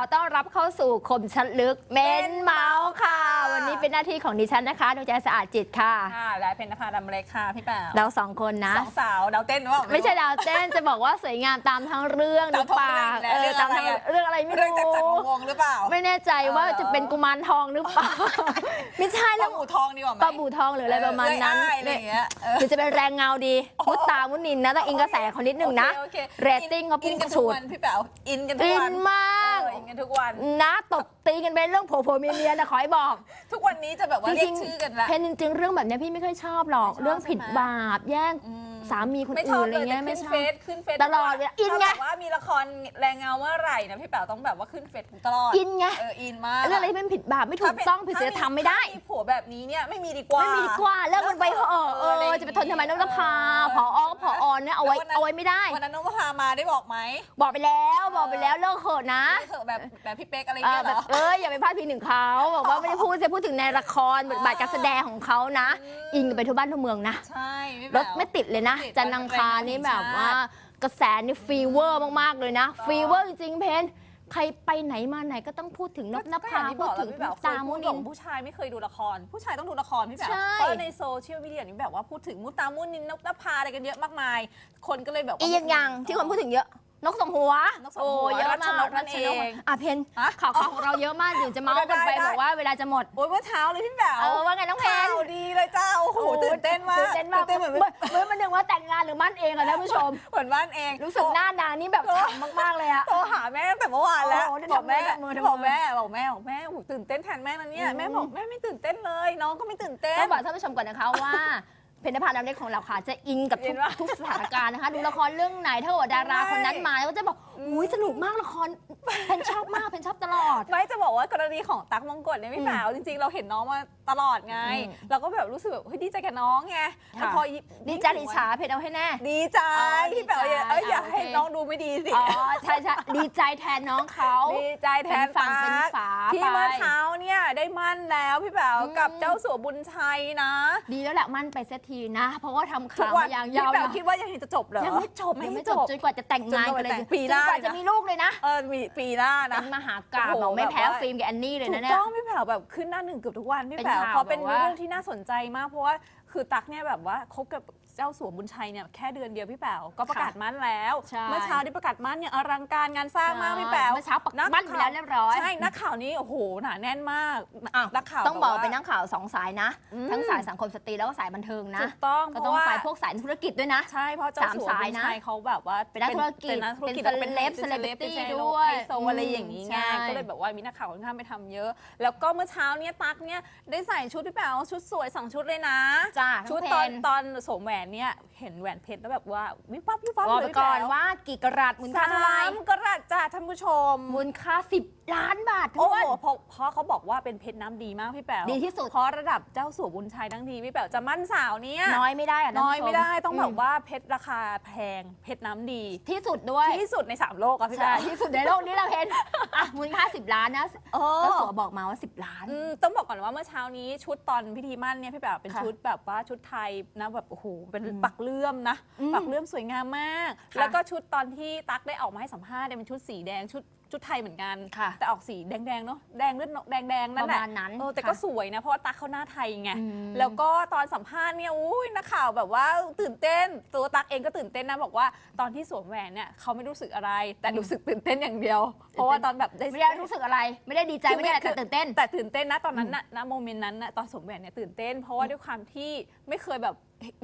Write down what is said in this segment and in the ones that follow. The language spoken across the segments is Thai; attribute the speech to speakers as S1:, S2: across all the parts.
S1: อต้อนรับเข้าสู่คมชัดลึกเม้นเมาส์ค่ะ
S2: ค่ะ
S1: วันนี้เป็นหน้าที่ของดิฉันนะคะดวงใจสะอาดจิตค่ะ
S2: ค่ะ และเพนนภาดำเล็กค่ะ พี่แป๋ว
S1: เราสองคนนะ
S2: สองสาวดาวเต้นหรือเปล่า
S1: ไม่ใช่ดาวเต้นจะบอกว่าสวยงามตามทั้งเรื่องหรือเปล่า
S2: ตามท้องเรื่อง
S1: เออตามทั้ง
S2: เรื่องอะไรอะ
S1: เรื่องอะไรไม่
S2: เรื่องจากจักร
S1: รู้
S2: วงศ์หรือเปล่า
S1: ไม่แน่ใจว่าจะเป็นกุมารทองหรือเปล่าไม่ใช่
S2: ป
S1: แล้
S2: ลาวหมูทองดีกว่าไหม
S1: ปลาบูทองหรืออะไรประมาณนั้น
S2: เอ้ยอ้ายอะไรอย่างเงี้ยเออ
S1: หรือจะเป็นแรงเงาดีมุดตามุดนินนะต้องอิงกระแสเขานิดหนึ่งนะ
S2: โอเคโอค
S1: เรตติ้งเขา
S2: อิ
S1: พุ่
S2: น
S1: ง
S2: กัน
S1: ฉู
S2: ทุก
S1: ด
S2: วันพี่แป๋วอินกันทุก
S1: อิ
S2: วัน
S1: นมาก
S2: เอออินกันทุกวัน
S1: นะตบตีกันเป็นเรื่องโผล่ๆเมียๆนะขอให้บอก
S2: ทุกวันนี้จะแบบว่าเรียกชื่อกันละ
S1: เพนจริงๆเรื่องแบบเนี้ยพี่ไม่ค่อยชอบหรอก
S2: ไม่ชอบ
S1: เรื่องผิด
S2: ใช่ไหม
S1: บาปแย่ง
S2: อืม
S1: สามีคน
S2: ไม่ชอ
S1: อื่
S2: บ
S1: นอะไร
S2: เลย
S1: เงี้ย
S2: แต่
S1: ไม่
S2: ขึ้น
S1: ชอ
S2: เฟ
S1: บ
S2: ซขึ้นเฟซ
S1: ตลอดเวลาอินไง
S2: ถ้าแบบว่ามีละครแรงเงาเมื่อไหร่นะพี่แป๋วต้องแบบว่าขึ้นเฟซตลอด
S1: อินไง
S2: เอออินมาก
S1: เรื่องอะไรที่เป็นผิดบาปไม่ถูกต้องผิดศีลธรรมไม่ได้
S2: ถ้ามีผัวแบบนี้เนี่ยไม่มีดีกว่า
S1: ไม่มีดีกว่าเลิกมันไปเถอะเออ
S2: อรอย่างงี้
S1: จะไปทนทำไมน้องนภาผอก็ผอเนี่ยเอาไว้
S2: แล้วนนั้น
S1: เอาไว้ไม่ได้
S2: วันนั้นน้องนภามาได้บอกไหม
S1: บอกไปแล้วบอกไปแล้วเลิกเถอะนะ
S2: ไม่เถอะแบบแบบพี่เป๊กอะไร
S1: เออ
S2: เงี้ย
S1: แบ
S2: เหร
S1: บ
S2: อ
S1: เอออย่าไปพลาดพิงถึงเขาบอกว่าไม่ได้พูดจะพูดถึงในละครบทบาทการแสดงของเขานะ อิงกันไปทั่วบ้านทั่วเมืองนะ
S2: ใช่พี่
S1: ร
S2: แป๋
S1: ถ
S2: ว
S1: ไม่ติดเลยนะ
S2: ติด
S1: จันทร์อังคารนี่แบบว่ากระแสนี่ฟีเวอร์มาก ๆ เลยนะ
S2: ถูกต้อง
S1: ฟีเวอร์จริงๆเพนใครไปไหนมาไหนก็ต้องพูดถึงนกน
S2: ก็อ
S1: ภา
S2: ย่างที่
S1: พู
S2: บ
S1: ด
S2: อก
S1: ถึ
S2: แล้ว
S1: ง
S2: พี่แป๋ว
S1: ตา
S2: เคย
S1: มุ
S2: พูด
S1: นิ
S2: กับ
S1: น
S2: ผู้ชายไม่เคยดูละคร ผู้ชายต้องดูละครพี่แป๋ว
S1: ใช่
S2: เพราะในโซเชียลมีเดียนี่แบบว่าพูดถึงมุตามุนินนกนภาอะไรกันเยอะมากมาย คนก็เลยแบบว่า
S1: อีกอย่างอย่างที่คนพูดถึงเยอะ นกสมหัว
S2: นกสมหัว
S1: โอ้เยอะ
S2: รัช
S1: มาก
S2: นกนั่น
S1: รัช
S2: เอง
S1: อะเพน
S2: ฮะ
S1: ข่าวของเราเยอะมากเดี๋ยวจะเมาส์กันไป
S2: ได้ได้
S1: บอกว่าเวลาจะหมด
S2: โอ้ยเมื่อเช้าเลยพี่แป๋ว
S1: เออว่าไงน้องเพน
S2: ข่าวดีเลยจ้าโอ้โหตื่นเต้นมาก
S1: ตื่นเต้นมาก
S2: ตื่นเต้นเหมือน
S1: เหมือนเหมือนมันหนึ่งว่าแต่งงานหรือมั่นเองอะนะผู้ชม
S2: เหมือนบ้านเอง
S1: รู้สึกหน้านางนี่แบบฉ่ำมากๆเลยอะ
S2: โทรหาแม่ตั้งแต่เมื่อวานแล้ว
S1: โอ้โห
S2: บอกแม่
S1: ทำมือทำมือ
S2: บอกแม่บอกแม่บอกแม่โอ้โหตื่นเต้นแทนแม่นะเนี่ย
S1: อืม
S2: แม่บอกแม่ไม่ตื่นเต้นเลย น้องก็ไม่ตื่นเต้น
S1: ต้องบอกท่านผู้ชมก่อนนะคะว่า เพญนภาน้ำเล็กของเราค่ะ จะอินกับทุ
S2: อิ
S1: ก
S2: นว่า
S1: ทุกสถานการณ์นะคะ ดูละครเรื่องไหนถ้าเกิดว่าดาราคนนั้นมาแล้วก็จะบอกอุ้ยสนุกมากละครเพนชอบมากเพนชอบตลอด
S2: ไม่จะบอกว่ากรณีของตั๊กมงกฎเนี่ยพี่
S1: อืม
S2: แป๋วจริงๆ เราเห็นน้องมาตลอดไง
S1: อืม
S2: เราก็แบบรู้สึกแบบเฮ้ยดีใจกับน้องไงแล้วพอยิ่ง
S1: ดีใจดิฉาเพนเอาให้แน่
S2: ดีใจ
S1: อ๋อ
S2: พี่แป๋วอย่า
S1: ดีใจ
S2: เอ้ยอย่า
S1: อะ
S2: ให้
S1: โอเค
S2: น้องดูไม่ดีสิ
S1: อ๋อใช่ใช่ดีใจแทนน้องเขา
S2: ดีใจแทน
S1: เป็นฝั่ง
S2: ตั๊ก
S1: เป็นฝา
S2: ที่
S1: ไป
S2: เมื่อเช้าเนี่ยได้มั่นแล้วพี่แป๋ว
S1: อืม
S2: กับเจ้าสัวบุญชัยนะ
S1: ดีแล้วแหละมั่นไปเสียทีนะ เพราะว่าทำ
S2: ทุก
S1: ข่าว
S2: วัน
S1: มาอย่าง
S2: พี่
S1: ยาว
S2: แป๋ว
S1: นะ
S2: คิดว่ายังจะจบเหรอ
S1: ยังไม่จบยังไม่จบจนกว่าจะแต่งงานกันเลย
S2: จนกว่าจะแต่งปีหน้า
S1: จกว่า
S2: เลยนะ
S1: จะมีลูกเลยนะ
S2: เออมีปีหน้านะ
S1: เป็นมหากาพย์
S2: โอ้โห
S1: บอกไม่แพ้
S2: แบบว่า
S1: ฟิล์มกับแอนนี่เลย
S2: ถู
S1: นะ
S2: ก
S1: เนี่ย
S2: ต้องพี่แป๋วแบบขึ้นหน้าหนึ่งเกือบทุกวันพี่
S1: เป็น
S2: แป๋ว
S1: ข่าว
S2: เพราะเป็น
S1: แบบว่า
S2: เรื่องที่น่าสนใจมากเพราะว่าคือตั๊กเนี่ยแบบว่าคบกับเจ้าสัวบุญชัยเนี่ยแค่เดือนเดียวพี่แป๋วก็ประกาศมั่นแล้ว
S1: ใช่
S2: เมื่อเช้าที่ประกาศมั่นเนี่ยอลังการงานสร้างมากพี่แป๋ว
S1: เมื่อเช้าปักมั่นไปแล้วเรียบร้อย
S2: ใช่ นักข่าวนี้โอ้โหหนาแน่นมาก
S1: อ้าว
S2: นักข่าว
S1: ต้องบอก
S2: ว่า
S1: เป็นนักข่าวสองสายนะ
S2: อืม
S1: ทั้งสายสังคมสตรีแล้วก็สายบันเทิงนะ
S2: ถูกต้อง
S1: ก็
S2: เพ
S1: ต้อง
S2: ราะว่า
S1: ไปพวกสายธุรกิจด้วยนะ
S2: ใช่เพราะเจ้าสัว
S1: สามสาย
S2: บุญ
S1: นะ
S2: ชัยเขาแบบว่า
S1: เป็นนักธุรกิจ
S2: เป็นนักธุรกิจ
S1: เป็น
S2: แล้วก็เป็น
S1: celeb
S2: เป็น
S1: celebrity
S2: เป็น celeb
S1: ด้วย
S2: ไฮโซอะไรอย่างนี้ไง
S1: ใช่
S2: ก็เลยแบบว่ามีนักข่าวค่อนข้างไปทำเยอะ แล้วก็เมื่อเช้าเนี่ยตั๊กเนี่ยได้ใส่ชุดพี่แป๋วชุดสวยสองชุดเลยนะ
S1: จ้า
S2: ชุดตอนตอนสวมแหวนเนี่ยเห็นแหวนเพชรแล้วแบบว่าวิบวับวิบวับ
S1: บอก
S2: เล
S1: ไป
S2: ย
S1: ก่อน
S2: พี่แป๋
S1: ว่ากี่กะรัตมูลค่าเท่าไหร่
S2: สามกรัตจ้าท่านผู้ชม
S1: มูลค่า 10 ล้านบาททุก
S2: โอ้
S1: วัน
S2: โหเพราะเพราะเขาบอกว่าเป็นเพชรน้ำดีมากพี่แป๋ว
S1: ดีที่สุด
S2: เพราะระดับเจ้าสัวบุญชัยทั้งทีพี่แป๋วจะมั่นสาวเนี่ย
S1: น้อยไม่ได้อะ
S2: น้อย
S1: ท่านผู้ช
S2: ไม่ได้ต้องแบบ
S1: ม
S2: ว่าเพชรราคาแพงเพชรน้ำดี
S1: ที่สุดด้วย
S2: ที่สุดในสามโลกอะพี่
S1: ใช่
S2: แป๋ว
S1: ที่สุดในโลกนี้เราเห็นอะมูลค่า 10 ล้านนะ
S2: เอ
S1: เจ้า
S2: อ
S1: สัวบอกมาว่า 10 ล้าน
S2: อืมต้องบอกก่อนว่าเมื่อเช้านี้ชุดตอนพิธีมั่นเนี่ยพี่แป๋วเป็น
S1: ค่ะ
S2: ชุดแบบว่าชุดไทยนะแบบโอ้โหเป็น
S1: อืม
S2: ปักเลื่อมนะ
S1: อืม
S2: ปักเลื่อมสวยงามมาก
S1: ค่ะ
S2: แล้วก็ชุดตอนที่ตั๊กได้ออกมาให้สัมภาษณ์เนี่ยเป็นชุดสีแดงชุด ชุดไทยเหมือนกัน
S1: ค่ะ
S2: แต่ออกสีแดงๆเนาะแดงเลือดนกแดงๆนั่น
S1: ป
S2: แห
S1: ระ
S2: ละ
S1: มาณนั้น
S2: เออแต่
S1: ค่ะ
S2: ก็สวยนะเพราะว่าตั๊กเขาหน้าไทยไง
S1: อืม
S2: แล้วก็ตอนสัมภาษณ์เนี่ยอุ้ยนักข่าวแบบว่าตื่นเต้น ตัวตั๊กเองก็ตื่นเต้นนะบอกว่าตอนที่สวมแหวนเนี่ยเขาไม่รู้สึกอะไร แต่รู้สึกตื่นเต้นอย่างเดียว เพราะว่าตอนแบบได้
S1: ไม่ได้รู้สึกอะไร ไม่ได้ดีใจ ไม่ได้อะไรแต่ตื่นเต้น
S2: แต่ตื่นเต้นนะตอนนั้นนะณโมเมนต์นั้นนะตอนสวมแหวนเนี่ยตื่นเต้น เพราะว่าด้วยความที่ไม่เคยแบบ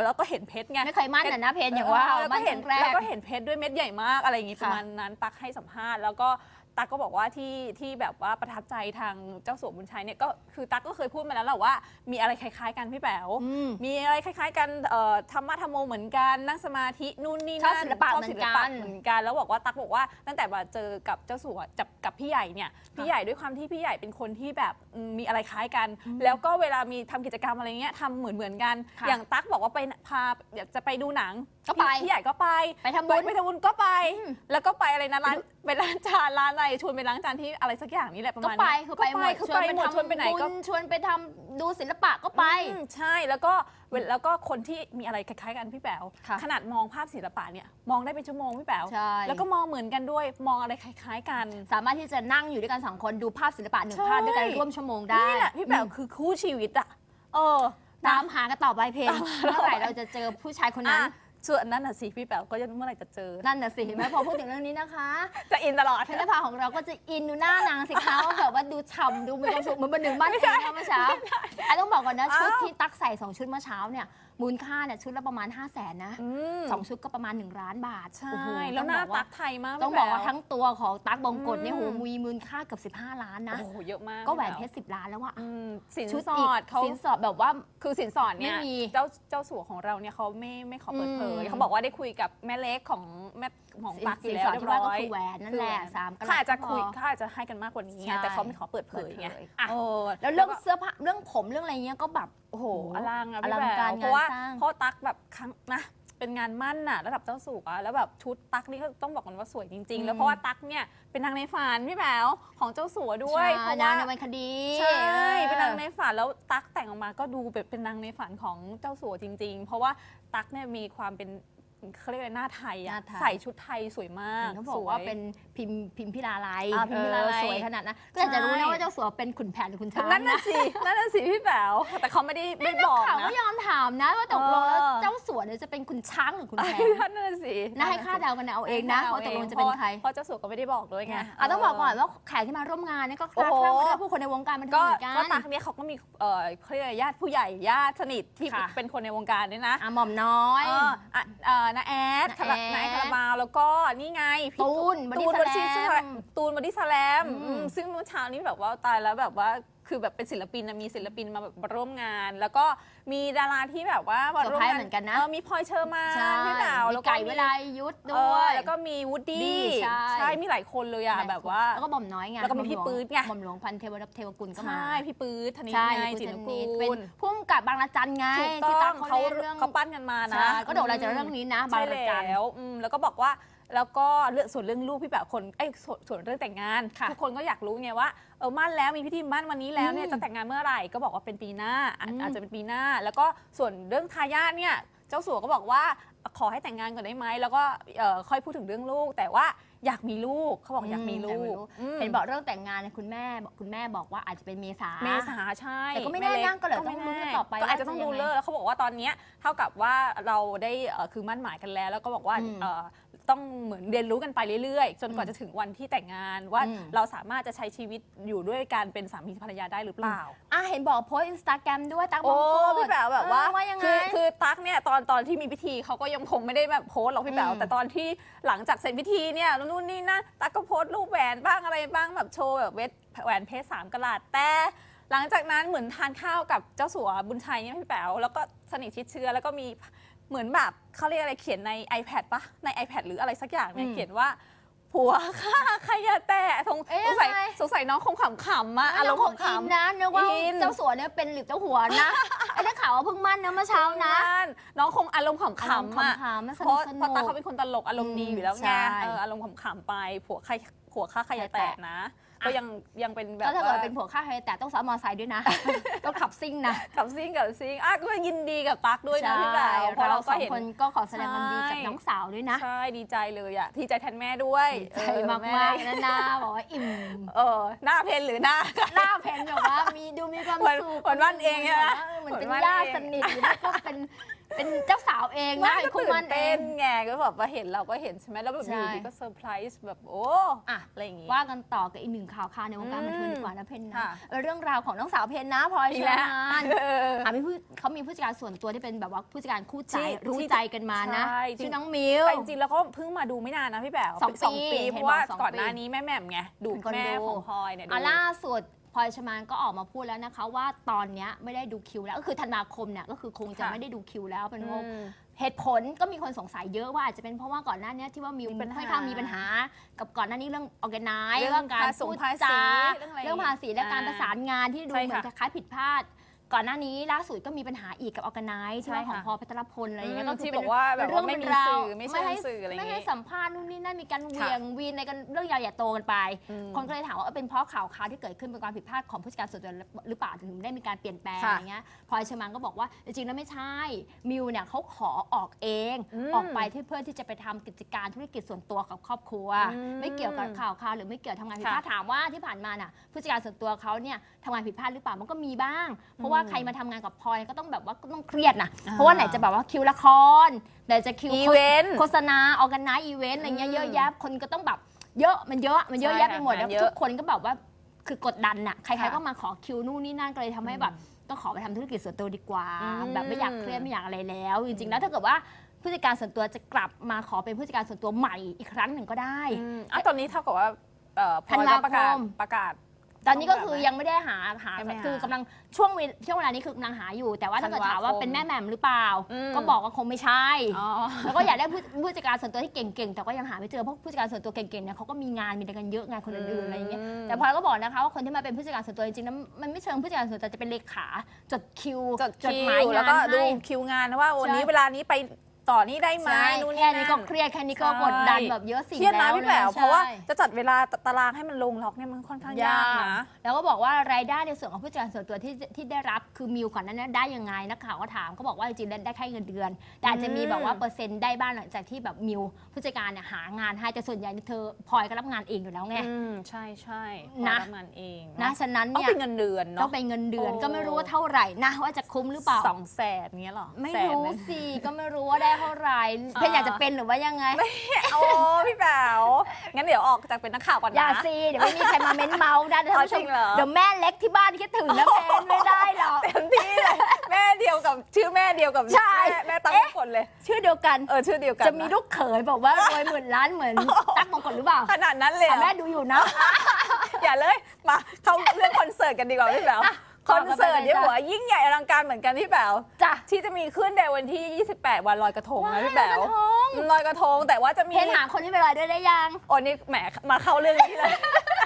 S2: แล้วก็เห็นเพชรไง
S1: ไม่เคยมั่นอะนะเพนอย่างว่า
S2: เแล้ว
S1: มั่
S2: ก็
S1: น
S2: เห็น
S1: ครั้งแร
S2: แล้ว
S1: ก
S2: ก็เห็นเพชรด้วยเม็ดใหญ่มากอะไรอย่างงี้ป
S1: ค่ะ
S2: ระมาณนั้นตักให้สัมภาษณ์แล้วก็ ตักก็บอกว่าที่ที่แบบว่าประทับใจทางเจ้าสัวบุญชัยเนี่ยก็คือตักก็เคยพูดมาแล้วแหละว่ามีอะไรคล้ายๆกันพี่แป๋ว
S1: อืม
S2: มีอะไรคล้าย ๆ กันเอ่อธรรมะธรรมโมเหมือนกันนั่งสมาธินู่นนี่
S1: ชอบ
S2: นั่น
S1: ศิลปะ
S2: ชบ
S1: เหมือน
S2: ศิ
S1: กัน
S2: ลปะเหมือนกันแล้วบอกว่าตักบอกว่าตั้งแต่มาเจอกับเจ้าสัวจับกับพี่ใหญ่เนี่ยพี่ใหญ่ด้วยความที่พี่ใหญ่เป็นคนที่แบบอืมมีอะไรคล้ายกัน แล้วก็เวลามีทำกิจกรรมอะไรเงี้ยทำเหมือนเหมือนๆกัน
S1: ค่ะ
S2: อย่างตักบอกว่าไปพาอยากจะไปดูหนัง
S1: ก็ไป
S2: พี่พี่ใหญ่ก็ไป
S1: ไปทำบุญ
S2: ไปทำบุญก็ไป
S1: อืม
S2: แล้วก็ไปอะไรนะร้านไปร้านชาร้านอะไรชวนไปล้างจานที่อะไรสักอย่างนี่แหละประ
S1: ก็
S2: มาณ
S1: ไป
S2: นี้
S1: คือไปหมด
S2: คือไปหมดชวนไปไหนก็
S1: บุญชวนไปทำดูศิลปะก็ไป
S2: อืมใช่แล้วก็เวลแล้วก็คนที่มีอะไรคล้ายๆกันพี่แป๋ว
S1: ค่ะ
S2: ขนาดมองภาพศิลปะเนี่ยมองได้เป็นชั่วโมงพี่แป๋ว
S1: ใช่
S2: แล้วก็มองเหมือนกันด้วยมองอะไรคล้ายๆกัน
S1: สามารถที่จะนั่งอยู่ด้วยกันสองคนดูภาพศิลปะหนึ่ง
S2: ใช่
S1: ภาพด้วยกันร่วมชั่วโมงได้
S2: นี่แหละพี่แป๋วคือคู่ชีวิตอะเออ
S1: ตามหากันต่อไปเพลงเมื่อไหร่เราจะเจอผู้ชายคนนั้น
S2: อะ ส่วนนั้นน่ะสิพี่แป๋วก็จะเมื่อไหร่จะเจอ
S1: นั่นน่ะสิเห็นไหมพอพูดถึงเรื่องนี้นะคะ
S2: จะอินตลอด
S1: เพลงนภาของเราก็จะอินดูหน้านางสิคะว่าแบบว่าดูฉ่ำดูมีความสุขเหมือนบันหนึ่งบ้านเองนะเมื่อเช้าไอ้ต้องบอกก่อนนะชุด
S2: อ้าว
S1: ที่ตักใส่สองชุดเมื่อเช้าเนี่ย มูลค่าเนี่ยชุดละประมาณ 5 0 0แสนนะ
S2: อืม
S1: สองชุดก็ประมาณ 1 ล้านบาท
S2: ใช่
S1: โอ้โแล้
S2: วหน้า
S1: ต้องบอก
S2: ตั
S1: ว่า
S2: กไทยมาก
S1: ต้อง
S2: พี่
S1: บอก
S2: แป๋
S1: ว่าทั้งตัวของตั๊กบงกฎเนี่ย
S2: อื
S1: โห
S2: ม
S1: มีมูลค่าเกือบ15 ล้านนะ
S2: โอ้โหเยอะมาก
S1: ก็แหวน
S2: พี่
S1: เพ
S2: ป๋
S1: ชร10 ล้านแล้วอะ
S2: อืมสิน
S1: ชุด
S2: ส
S1: อีก
S2: อดเขา
S1: สินสอดแบบว่า
S2: คือสินสอดเนี่ย
S1: ไม่มี
S2: เจ้าเจ้าสัวของเราเนี่ยเขาไม่ไม่ขอเปิดเผย
S1: อืม
S2: เขาบอกว่าได้คุยกับแม่เล็กของแม่ ของตักอ
S1: สิ
S2: ยู่
S1: น
S2: แล้
S1: ส
S2: ว
S1: อด
S2: เรีย
S1: ที่
S2: บ
S1: ว่า
S2: ร้
S1: ก็
S2: อย
S1: คือแหวนนั่นแหละสามกะ
S2: เขา
S1: ลั
S2: อา
S1: ด
S2: จจะ
S1: ก็พ
S2: คุย
S1: อ
S2: เขาอาจจะให้กันมากกว่านี้ไง
S1: ใช่
S2: แต่เขาไม่ขอเปิดเผยไง
S1: เปิดเผย
S2: อะ
S1: เอ
S2: เออ
S1: แล้วเรื่องเสื้อผ้าเรื่องผมเรื่องอะไรเงี้ยก็แบบ
S2: โอ้โห
S1: โอ้โห
S2: อลังอะ
S1: อ
S2: พี่
S1: ลัง
S2: แบ
S1: การ
S2: ว
S1: งาน
S2: เพราะว่า
S1: สร้าง
S2: เพราะตักแบบครั้งนะเป็นงานมั่นน่ะระดับเจ้าสัวแล้วแบบชุดตักนี่ก็ต้องบอกกันว่าสวยจริง ๆ แล้วเพราะว่าตักเนี่ยเป็นนางในฝันพี่แบวของเจ้าสัวด้วยเพ
S1: ใช่
S2: ราะ
S1: นา
S2: ว่า
S1: งในวันคดี
S2: ใช่เป็นนางในฝันแล้วตั๊กแต่งออกมาก็ดูแบบเป็นนางในฝันของเจ้าสัวจริง ๆ เพราะว่าตั๊กเนี่ยมีความเป็น เขาเรียกอะไรหน้าไทย
S1: ห
S2: อะ
S1: น้าไทย
S2: ใส่ชุดไทยสวยมาก
S1: เห็นเขาบอกว่า
S2: สย
S1: เป็นพิมพ์พิมพิลาไลย
S2: อ่าพิมพิลาไลย
S1: เออสวยขนาดนั้นก็อยากจะรู้
S2: ใช่
S1: นะว่าเจ้าสัวเป็นขุนแผนหรือขุนช้าง
S2: นั่นน่ะสิ นั่นน่ะสิพี่แป๋วแต่เขาไม่ได้ไม่บอก
S1: ข่าวก็
S2: นะ
S1: ยอมถามนะว่าตกลงแล้ว
S2: เออ
S1: เจ้าสัว เนี่ยจะเป็นขุนช้างหรือขุนแผน
S2: นั่นน่ะสิ
S1: นะให้คาดเดากันเอาเองนะว่าตกลงจะเป็นใคร
S2: เพราะเจ้าสัวก็ไม่ได้บอกด้วยไง
S1: อะต้องบอกก่อนว่าแขกที่มาร่วมงานเนี่ยก็คลา
S2: โอ้โห
S1: คลั่งไปด้วยผู้คนในวงการบันเทิ
S2: ก็
S1: งเหมือนกัน
S2: ก็ตั๊กเนี่ยเขาก็มีเอ่อเขาเรียกอะไรญาติผู้ใหญ่ญาติสนิทที่
S1: ค่ะ
S2: เป็นคนในวงการด้วยนะ
S1: อะหม่อมน้อย
S2: เอออะเอ่อนาแอด
S1: น้าแอด
S2: นาแอดคาราบาวแล้วก็นี่ไงพี่
S1: ตูนบอดี้
S2: ตูน
S1: ส
S2: บอดี้
S1: แล
S2: สแล
S1: ม
S2: มตูนบอดี้สแลม
S1: อืม
S2: อืมซึ่งเมื่อเช้านี้แบบว่าตายแล้วแบบว่า คือแบบเป็นศิลปินนะมีศิลปินมาแบบมาร่วมงาน แล้วก็มีดาราที่แบบว่ามาร่วม
S1: เซอร์ไพรส์
S2: งาน
S1: เหมือนกันนะ
S2: เออมีพลอยเชอร์มาน
S1: ใช่
S2: พี่แป๋ว
S1: มี
S2: แล้วก็
S1: ไก่
S2: มี
S1: เวลายุทธ
S2: เอ
S1: ด้ว
S2: อย แล้วก็มีวูด
S1: ดี
S2: ดี้
S1: ใช่
S2: มีหลายคนเลยอะแบบว่า
S1: แล้วก็หม่อมน้อยไง
S2: แล้วก็มีพี่ปื๊ดไง
S1: หม่อมหลวงพันเทวรัตน์เทวกุลก็มา
S2: ใช่พี่ปื๊ดธนิต
S1: ใช่
S2: ไง
S1: คุณ
S2: จิน
S1: ช
S2: กู
S1: นิดเป็น
S2: ล
S1: พุ่มกับบางระจันไง
S2: ถูก
S1: ที่
S2: ต้
S1: ตั้
S2: องง
S1: เขา
S2: เขา
S1: เล่นเรื่อง
S2: เขาปั้นกันมานะ
S1: ใช่ก็โด่งดังจากเรื่องนี้นะ บาง
S2: ใช่
S1: ระจัน
S2: แล้วอืมแล้วก็บอกว่า แล้วก็เรื่องส่วนเรื่องลูกพี่แบบคนไอ้ยส่วนส่วนเรื่องแต่งงาน
S1: ค่ะ
S2: ทุกคนก็อยากรู้ไงว่าเออมั่นแล้วมีพิธีมั่นวันนี้แล้วเนี่ย
S1: อืม
S2: จะแต่งงานเมื่อไหร่ก็บอกว่าเป็นปีหน้าอาจ
S1: อืม
S2: อาจจะเป็นปีหน้า แล้วก็ส่วนเรื่องทายาทเนี่ย เจ้าสัวก็บอกว่าขอให้แต่งงานก่อนได้ไหมแล้วก็เอ่อค่อยพูดถึงเรื่องลูก แต่ว่าอยากมีลูกเขาบอกอยากมีลูกม
S1: เห็นบอกเรื่องแต่งงานเนี่ยคุณแม่บอกคุณแม่บอกว่าอาจจะเป็นเมษา
S2: เมษาใช่
S1: แต่ก็ไม่แน่นะก็เดี๋ยว
S2: ไม่
S1: ต้องลุ้นกัน
S2: แต่
S1: อไป
S2: ก็อาจจะต้อง
S1: ว่าจะ
S2: ดู
S1: ยังไง
S2: เลิกแล้วเขาบอกว่าตอนเนี้ยเท่ากับว่าเราได้เอ่อคือมั่นหมายกันแล้ว แล้วก็บอกว่า
S1: อืม
S2: เอ่อต้องเหมือนเรียนรู้กันไปเรื่อยๆ จนกว่า
S1: อืม
S2: จะถึงวันที่แต่งงานว่า
S1: อืม
S2: เราสามารถจะใช้ชีวิตอยู่ด้วยการเป็นสามีภรรยาได้หรือเปล่า
S1: อะเห็นบอกโพสอินสตาแกรมด้วยตั๊กบ
S2: โอ้
S1: งกฎ
S2: พี่แป๋วแบบว่า
S1: เออว่ายังไง
S2: คือคือตั๊กเนี่ยตอนตอนที่มีพิธีเขาก็ยังคงไม่ได้แบบโพสต์หรอกพี่แป๋ว
S1: อืม
S2: แต่ตอนที่หลังจากเสร็จพิธีเนี่ยนู่นนี่นั่นตั๊กก็โพสต์รูปแหวนบ้างอะไรบ้างแบบโชว์แบบเวทแหวนเพชรสามกะลัดแต่ หลังจากนั้นเหมือนทานข้าวกับเจ้าสัวบุญชัยเนี่ยพี่แป๋วแล้วก็สนิทชิดเชื้อแล้วก็มีเหมือนแบบเขาเรียกอะไรเขียนใน iPad ปะใน iPad หรืออะไรสักอย่างเนี่ย
S1: อืม
S2: เขียนว่าผัวฆ่าใครอย่าแต่สง
S1: เอ๊ะ
S2: สงสัย
S1: ยังไง
S2: สงสัยน้องคงขำๆอะอารมณ์
S1: ของ
S2: ขำ
S1: อิน
S2: ๆ
S1: นะนึกว่า
S2: อิน
S1: เจ้าสัวเนี่ยเป็นหลิบเจ้าหัวนะ ไอ้ได้ข่าวว่าเพิ่งมั่นนะเมื่อเช้านะ
S2: น้องคงอารมณ์ขำ
S1: อารมณ์
S2: ๆอะ
S1: ขำๆมันส
S2: เพ
S1: นุ
S2: ราะ
S1: กส
S2: เพราะตา
S1: นุ
S2: เขา
S1: ก
S2: เป็นคนตลกอารมณ์ดีอยู่แล้ว
S1: ใช่
S2: ไงเอออารมณ์ขำๆไปผัวใครผัวฆ่าใครอย่าแตะนะ ก็ยังยังเป็นแบบ
S1: ก็ถ้าเกิ
S2: ว่า
S1: ดเป็นผัวข้าใครแต่ต้องซ้อนมอเตอร์ไซค์ด้วยนะ ต้องขับซิ่งนะ
S2: กับซิงกับซิงอะก็ยินดีกับตั๊กด้วยนะพี่แบวเพราะ
S1: เรา
S2: เรา
S1: ส
S2: ก็
S1: อง
S2: เห็น
S1: คนก็ขอแสดงความดีกับ
S2: ใช่
S1: น้องสาวด้วยนะ
S2: ใช่ดีใจเลยอะดีใจแทนแม่ด้วย
S1: ใจ
S2: เออ
S1: มาก
S2: แมา
S1: กๆนะนาบอกว่าอิ่ม
S2: เออหน้าเพนหรือหน้า
S1: หน้าเพนแบบว่ามีดูมีความ
S2: เหมือน
S1: สุข
S2: เหมือนบ้านเองใช่ไหม
S1: เหมือนเป็น
S2: เหมือนบ้าน
S1: ญาติ
S2: เอง
S1: สนิทหรือไม่ก็เป็น เป็นเจ้าสาวเองนะ
S2: ไม่
S1: เป็น
S2: ก็
S1: คู่
S2: ตื่
S1: มั่น
S2: น
S1: เอ
S2: เต้
S1: ง
S2: นไงก็แบบว่าเห็นเราก็เห็นใช่ไหมแล้วแบบ
S1: ใช่
S2: อยู่ดีก็เซอร์ไพรส์แบบโอ้
S1: อะ
S2: อะไรอย่างงี้
S1: ว่ากันต่อกับอีกหนึ่งข่าวคราวในวงการบันเทิง
S2: อืม
S1: ดีกว่านะเพนนะ
S2: ค่ะ
S1: เรื่องราวของน้องสาวเพนนะพลอย
S2: อี
S1: เช
S2: ก
S1: อ
S2: แล้ว
S1: ร์มาน
S2: เออ
S1: อะมีผู้เขามีผู้จัดการส่วนตัวที่เป็นแบบว่าผู้จัดการคู่ใจ
S2: ที่
S1: รู้
S2: ที่
S1: ใจกันมานะ
S2: ใช่
S1: ชื่อน้องมิว
S2: แต่จริงๆแล้วก็เพิ่งมาดูไม่นานนะพี่แป๋ว
S1: สอง
S2: สอง
S1: ปี
S2: ปี
S1: เห็น
S2: เพราะว่า
S1: บอกสอง
S2: ก่อนหน้า
S1: ปี
S2: นี้แม่แหม่มไงดู
S1: เป็นคน
S2: แม่
S1: ดู
S2: ของพลอยเนี่ยดู
S1: อะล่าสุดพ ลอยชมานก็ออกมาพูดแล้วนะคะ ว่าตอนเนี้ยไม่ได้ดูคิวแล้วก็คือธันวาคมเนี่ยก็คือคงจะ
S2: ค่ะ
S1: ไม่ได้ดูคิวแล้วเป็นเพ
S2: อื
S1: ราะ
S2: ม
S1: เหตุผลก็มีคนสงสัยเยอะว่าอาจจะเป็นเพราะว่าก่อนหน้าเนี้ยที่ว่ามิว
S2: มีปัญหา
S1: ค่อนข้างมีปัญหา กับก่อนหน้านี้เรื่องออแกไน
S2: เรื่อง
S1: เรื่องการ
S2: ภาษี
S1: พูด
S2: ภาษี
S1: จา
S2: เรื่องอะไร
S1: เรื่องภาษีและการ
S2: อ่า
S1: ประสานงานที่ดู
S2: ใช่
S1: เหมือน
S2: ค่ะ
S1: คล้ายๆผิดพลาด ก่อนหน้านี้ล่าสุดก็มีปัญหาอีกกับออ g a ไนซ์
S2: ใช่
S1: ใช่ของ
S2: ค่ะ
S1: พอพัทรพลอะไรอย่างเงี้ย
S2: อืม
S1: ก็คื
S2: ที่
S1: เป็น
S2: บอกว่าแบบ
S1: เรื่อง
S2: ว่าไม่
S1: เป็น
S2: มี
S1: ราว
S2: สื่อไม่เชิญ
S1: ให้
S2: สื่ออะไรอย่างงี้
S1: ไม่ให้สัมภาษณ์นู่นนี่นั่นมีการเหวีย
S2: ค่ะ
S1: งวีนในกันเรื่องยาวใหญ่โตกันไป
S2: อืม
S1: คนก็เลยถามว่าเออเป็นเพราะข่าวคราวที่เกิดขึ้นเป็นความผิดพลาดของผู้จัดการส่วนตัวหรือเปล่าถึงได้มีการเปลี่ยนแปลง
S2: ค่ะ
S1: อย่างเงี้ยพลอยเชอร์มานก็บอกว่าจริงๆแล้วไม่ใช่มิวเนี่ยเขาขอออกเอง
S2: อืม
S1: ออกไปที่เพื่อที่จะไปทำกิจการธุรกิจส่วนตัวกับครอบครัว
S2: อืม
S1: ไม่เกี่ยวกับข่าวคราวหรือไม่เกี่ยวทำงานผิดพ
S2: ค่ะ
S1: ลาดถามว่าที่ผ่านมาน่ะผู้จัดการส่วนตัวเขาเนี่ยทำงานผิดพลาดหรือเปล่ามันก็มีบ้างเพราะว่าใครมาทำงานกับพลอยก็ต้องแบบว่าก็ต้องเครียดนะ
S2: อ่า
S1: เพราะว่าไหนจะแบบว่าคิวละครไหนจะคิว
S2: อีเวนต์
S1: โฆษณาออกกันไนอีเวนต์อะไรเงี้ย
S2: อืม
S1: เยอะแยะคนก็ต้องแบบเยอะมันเยอะมันเยอะ
S2: ใช่
S1: แยะไปหมด
S2: ค่ะ
S1: แล้ว
S2: เยอะ
S1: ทุกคนก็แบบว่าคือกดดันน่ะใคร
S2: ค่ะ
S1: ๆก็มาขอคิวนู่นนี่นั่นก็เลยทำให้แบบก็ขอไปทำธุรกิจส่วนตัวดีกว่า
S2: อืม
S1: แบบไม่อยากเครียดไม่อยากอะไรแล้ว จริงๆแล้วถ้าเกิดว่าผู้จัดการส่วนตัวจะกลับมาขอเป็นผู้จัดการส่วนตัวใหม่อีกครั้งหนึ่งก็ได้
S2: อืมอะตอนนี้เท่ากับว่าเอ่อพลอย
S1: ธันวา
S2: ก็ประกาศ
S1: คม
S2: ประกาศ
S1: ตอนนี้ก็
S2: ต้องแบบ
S1: คือ
S2: ไหม
S1: ยังไม่ได้หาหา
S2: ยังไม่หา
S1: คือกำลังช่วงเวลช่วงเวลานี้คือกำลังหาอยู่ แต่ว่าถ้าเกิด
S2: ธันวา
S1: ถามว่า
S2: คม
S1: เป็นแม่แหม่มหรือเปล่า
S2: อืม
S1: ก็บอกว่าคงไม่ใช่
S2: อ๋อ
S1: แล้วก็อยากได้ผู้ผู้จัดการส่วนตัวที่เก่งๆ แต่ก็ยังหาไม่เจอเพราะผู้จัดการส่วนตัวเก่งๆเนี่ยเขาก็มีงานมีอะไรกันเยอะงานคนอื่นๆอะไรอย่างเงี้ย
S2: อืม
S1: แต่พลอยก็บอกนะคะว่าคนที่มาเป็นผู้จัดการส่วนตัวจริงๆแล้วมันไม่เชิงผู้จัดการส่วนตัวจะเป็นเลขาจดคิว
S2: จด
S1: จด
S2: คิ
S1: หมายว
S2: แล้ว
S1: งา
S2: ก็
S1: น
S2: ดู
S1: ให้
S2: คิวงานนะว่าวันนี้
S1: ใช่
S2: เวลานี้ไป ต่อนี่ได้ไหม
S1: ใช่
S2: นู่นนี่
S1: แค่นี้ก็
S2: นั่น
S1: เครียดแค่นี้ก็
S2: ใช่
S1: กดดันแบบเยอะสิ่ง
S2: เครียดนะ
S1: แล้ว
S2: พี่แป๋ว
S1: ใช่
S2: เพราะว่าจะจัดเวลาตารางให้มันลงล็อกเนี่ยมันค่อนข้างยากนะ
S1: แล้วก็บอกว่ารายได้ในส่วนของผู้จัดการส่วนตัวที่ที่ได้รับคือมิวก่อนหนั้นได้ยังไงนักข่าวก็ถามก็บอกว่าจริงๆได้แค่เงินเดือน แต่อาจจะมีแบบว่าเปอร์เซ็นต์ได้บ้างหลังจากที่แบบมิวผู้จัดการเนี่ยหางานให้แต่ส่วนใหญ่เธอพลอยก็รับงานเองอยู่แล้วไง
S2: อืมใช่ใช่
S1: นะ
S2: พอรับงานเอง
S1: นะฉะนั้น
S2: ต้อง
S1: เนี่ย
S2: เป็นเงินเดือน
S1: ต้อ
S2: เนาะ
S1: งเป็นเงินเดือน
S2: โอ้
S1: ก็ไม่รู้ว่าเท่าไหร่นะว่าจะคุ้มหรือเปล่า
S2: สองแสนเงี้ยเหรอ
S1: ไม่
S2: แสน
S1: รู้
S2: หง
S1: สิก็ไม่รู้ว่าได้เท่าไหร่เพื่อนอยากจะเป็นหรือว่ายังไง
S2: โอ้พี่แป๋วงั้นเดี๋ยวออกจากเป็นนักข่าวก่อนนะ
S1: อย่าซีเดี๋ยวไม่มีใครมาเม้นเมาส์นะเดี๋ยวท่านผู้ช
S2: จริ
S1: ม
S2: งเหรอ
S1: เดี๋ยวแม่เล็กที่บ้านคิดถึงนะเพนไม่ได้หรอก
S2: เต็มที่เลยแม่เดียวกับชื่อแม่เดียวกับ
S1: ใช่
S2: แม่แม่ตั้งทุกคนเลย
S1: ชื่อเดียวกัน
S2: เออชื่อเดียวกัน
S1: จะมีลูกเขยบอกว่ารวยหมื่นล้านเหมือนตั๊กมงกฎหรือเปล่า
S2: ขนาดนั้นเลยเหร
S1: แต่
S2: อ
S1: แม่ดูอยู่นะ
S2: อย่าเลยมาเข้าเรื่องคอนเสิร์ตกันดีกว่าพี่แป๋ว
S1: อะ
S2: คอนเสิร์ต
S1: ต่อกันไปเลย
S2: เนี่ย
S1: จ้ะ
S2: หัวายิ่งใหญ่อลังการเหมือนกันพี่แป๋ว
S1: จ้ะ
S2: ที่จะมีขึ้นในวันที่ 28 วันลอยกระทงนะพี่แป๋ว
S1: ลอยกระทง
S2: ลอยกระทงแต่ว่าจะมี
S1: เพนหาคนที่ไปลอยด้วยได้ยัง
S2: โอ้นี่แหมมาเข้าเรื่องนี้เลยเข้าเรื่อง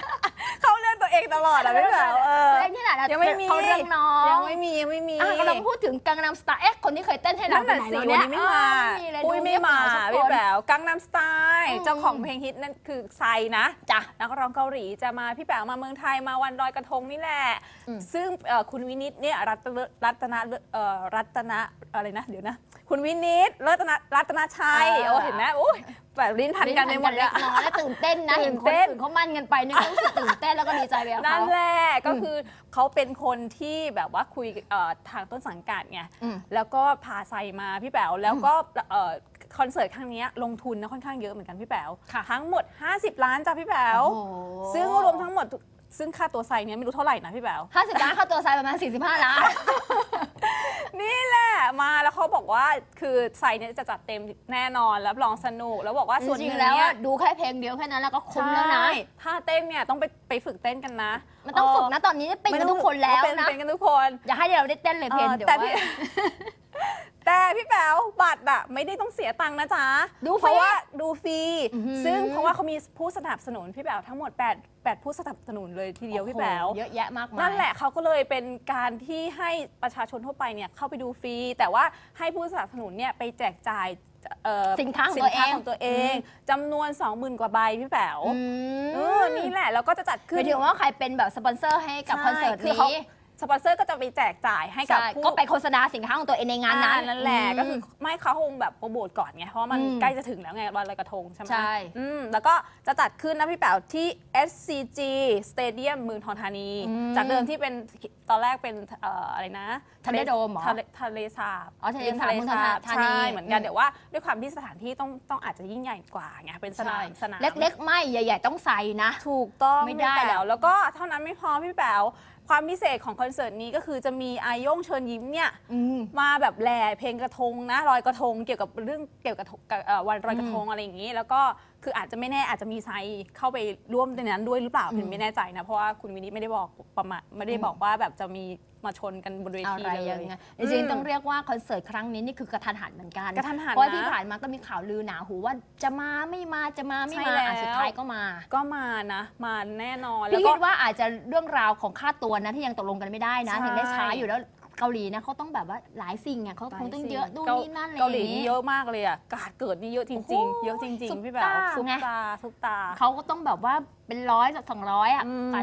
S2: ตัวเองตลอดอะพี่แป๋วเออ
S1: เล่นที่ไหนนะ
S2: ยังไม่มี
S1: เขาเรื่องน้อง
S2: ยังไม่มียังไม่มี
S1: อะกำลังพูดถึงกังนำสไตล์เอ๊ะคนที่เคยเต้นให้เรา
S2: นั่น
S1: ไป
S2: น่ะ
S1: ไหน
S2: สิ
S1: แล้ว
S2: วัน
S1: เนี่ย
S2: นี้ไม่มา
S1: เออมีเลย
S2: ปุ้ย
S1: ดู
S2: ไม่มา
S1: เงียบเหงสักคน
S2: พี่แป๋วกังนำสไตล์
S1: อืม
S2: เจ้าของเพลงฮิตนั่นคือไซนะ
S1: จ้ะ
S2: นักร้องเกาหลีจะมาพี่แป๋วมาเมืองไทยมาวันลอยกระทงนี่แหละ
S1: อืม
S2: ซึ่งเอ่อคุณวินิตเนี่ยรัตนรัตนะเอ่อรัตนะอะไรนะเดี๋ยวนะ คุณวินิตรัตนะรัตนชัยโอ้เห็นไหมโอ้ยแบบลิ้นพันกันไปหมดเลย
S1: เล็กน้อยแล้วตื่นเต้นนะ
S2: ตื่
S1: เห็น
S2: น
S1: คน
S2: เต้น
S1: อื่นเขามั่นกันไปนี่ก็รู้สึกตื่นเต้นแล้วก็ดีใจไปกับ
S2: นั่
S1: เขา
S2: นแหละก็คือเขาเป็นคนที่แบบว่าคุยเอ่อทางต้นสังกัดไง
S1: อืม
S2: แล้วก็พาไซมาพี่แป๋วแล้วก็เอ่อคอนเสิร์ตครั้งเนี้ยลงทุนนะค่อนข้างเยอะเหมือนกันพี่แป๋ว
S1: ค่ะ
S2: ทั้งหมด 50 ล้านจ้ะพี่แป๋ว
S1: โอ้โห
S2: ซึ่งรวมทั้งหมดทุก ซึ่งค่าตัวไซเนี่ยไม่รู้เท่าไหร่นะพี่แป๋ว
S1: ห้าสิบล้านค่าตัวไซายประมาณ 45 ล้าน
S2: นี่แหละมาแล้วเขาบอกว่าคือไซเนี่ยจะจัดเต็มแน่นอนแล้วรองสนุกแล้วบอกว่า
S1: จ
S2: ส่วนห
S1: ริง
S2: นึ่ง
S1: ๆแล้ว
S2: เนี่ย
S1: อะดูแค่เพลงเดียวแค่นั้นแล้วก็คุ้มแล้วนะ
S2: ใช่ท่าเต้นเนี่ยต้องไปไปฝึกเต้นกันนะ
S1: มันต้องฝึกนะตอนนี้เป็นกันทุกคนแล้ว
S2: เป็น
S1: นะ
S2: เป็นกันทุกคน
S1: อย่าให้เราได้เต้นเลยเพลง
S2: เออ
S1: เดี๋ยว
S2: แต่
S1: ว่า
S2: พี่ แต่พี่แป๋วบัตรอะไม่ได้ต้องเสียตังค์นะจ๊ะ
S1: ดูฟรี
S2: เพราะว่าดูฟรี
S1: อื้อหือ
S2: ซึ่งเพราะว่าเขามีผู้สนับสนุนพี่แป๋วทั้งหมด 8 8 ผู้สนับสนุนเลยทีเดียวพี่แป๋ว
S1: โอ้โหเยอะแยะมากมาย
S2: นั่นแหละเขาก็เลยเป็นการที่ให้ประชาชนทั่วไปเนี่ยเข้าไปดูฟรี แต่ว่าให้ผู้สนับสนุนเนี่ยไปแจกจ่ายเอ่อ
S1: สินค้าของ
S2: สิ
S1: ตั
S2: น
S1: วเอ
S2: ค้างของตัวเองจำนวน 20,000 กว่าใบพี่แป๋ว
S1: อืม
S2: เออนี่แหละแล้วก็จะจัด
S1: ห
S2: ขึ้
S1: มานยถึงว่าใครเป็นแบบสปอนเซอร์ให้กับคอนเสิร์ต
S2: ใช่เขา
S1: นี้
S2: สปอนเซอร์ก็จะไปแจกจ่ายให้กับ
S1: ใช่
S2: ผู้
S1: ก็ไปโฆษณาสินค้าของตัวเองในงานนั้น
S2: อ่นั่นแหละ
S1: ม
S2: ก็คือไม่เขาคงแบบโปรโมทก่อนไงเพราะว่ามัน
S1: อืม
S2: ใกล้จะถึงแล้วไงวันลอยกระทงใช่ไหม
S1: ใช่
S2: อืมแล้วก็จะจัดขึ้นนะพี่แป๋วที่ SCG Stadium เมืองทองธานี
S1: อืม
S2: จากเดิมที่เป็นตอนแรกเป็นเอ่ออะไรนะ
S1: ทะเลโดมเหรอ
S2: ทะเลทะเลสาบ
S1: อ๋อทะเลสาบ
S2: ริม
S1: เมืองทองธานี
S2: ใช่เหมือนกัน
S1: อืม
S2: เดี๋ยวว่าด้วยความที่สถานที่ต้องต้องอาจจะยิ่งใหญ่กว่าไงเป็นสนามสนาม
S1: เล็กๆ ไม่ ใหญ่ ๆ ต้องใส่นะ
S2: ถูกต้อง
S1: ไม่ได้
S2: พี่แป๋วแล้วก็เท่านั้นไม่พอพี่แป๋วความพิเศษของคอนเสิร์ตนี้ก็คือจะมีอาโย่งเชิญยิ้มเนี่ย
S1: อืม
S2: มาแบบแหล่เพลงกระทงนะลอยกระทงเกี่ยวกับเรื่องเกี่ยวกับกับเอ่อวันลอยกระทงอะไรอย่างนี้ แล้วก็ คืออาจจะไม่แน่อาจจะมีไซเข้าไปร่วมในนั้นด้วยหรือเปล่า
S1: อืม
S2: เป็นไม่แน่ใจนะ เพราะว่าคุณวินิตไม่ได้บอกประมาณไม่ได้บอกว่าแบบจะมีมาชนกันบนเว
S1: อะ
S2: ที
S1: ไร
S2: เลย
S1: ยังไงจริงๆต้องเรียกว่าคอนเสิร์ตครั้งนี้นี่คือกระทันหันเหมือนกัน
S2: กระทันหัน
S1: เพราะ
S2: นะ
S1: ที่ผ่านมาก็มีข่าวลือหนาหูว่าจะมาไม่มาจะมาไม่
S2: ใช่
S1: มา
S2: แล้ว
S1: อะสุดท้ายก็มา
S2: ก็มานะ มาแน่นอนแล้ว
S1: พี่
S2: ก็
S1: คิดว่าอาจจะเรื่องราวของค่าตัวนะที่ยังตกลงกันไม่ได้นะ
S2: ใช่
S1: ถึงได้ช้าอยู่แล้ว เกาหลีนะเขาต้องแบบว่าหลายสิ่งอะเขาคงต้องเยอะดูนนี่นั่นอะไรอ
S2: เกาหลี
S1: ย่าง
S2: นี่
S1: งี้
S2: เยอะมากเลยอะกาดเกิดนี่เยอะจ
S1: โอ้
S2: ริง
S1: โห
S2: ๆเยอะจริง
S1: ซุป
S2: ๆพี่แป๋ว
S1: ตา
S2: ซุป
S1: ไง
S2: ตาซุปตา
S1: เขาก็ต้องแบบว่าเป็นร้อยสองร้อยอะ
S2: อืม
S1: กว่า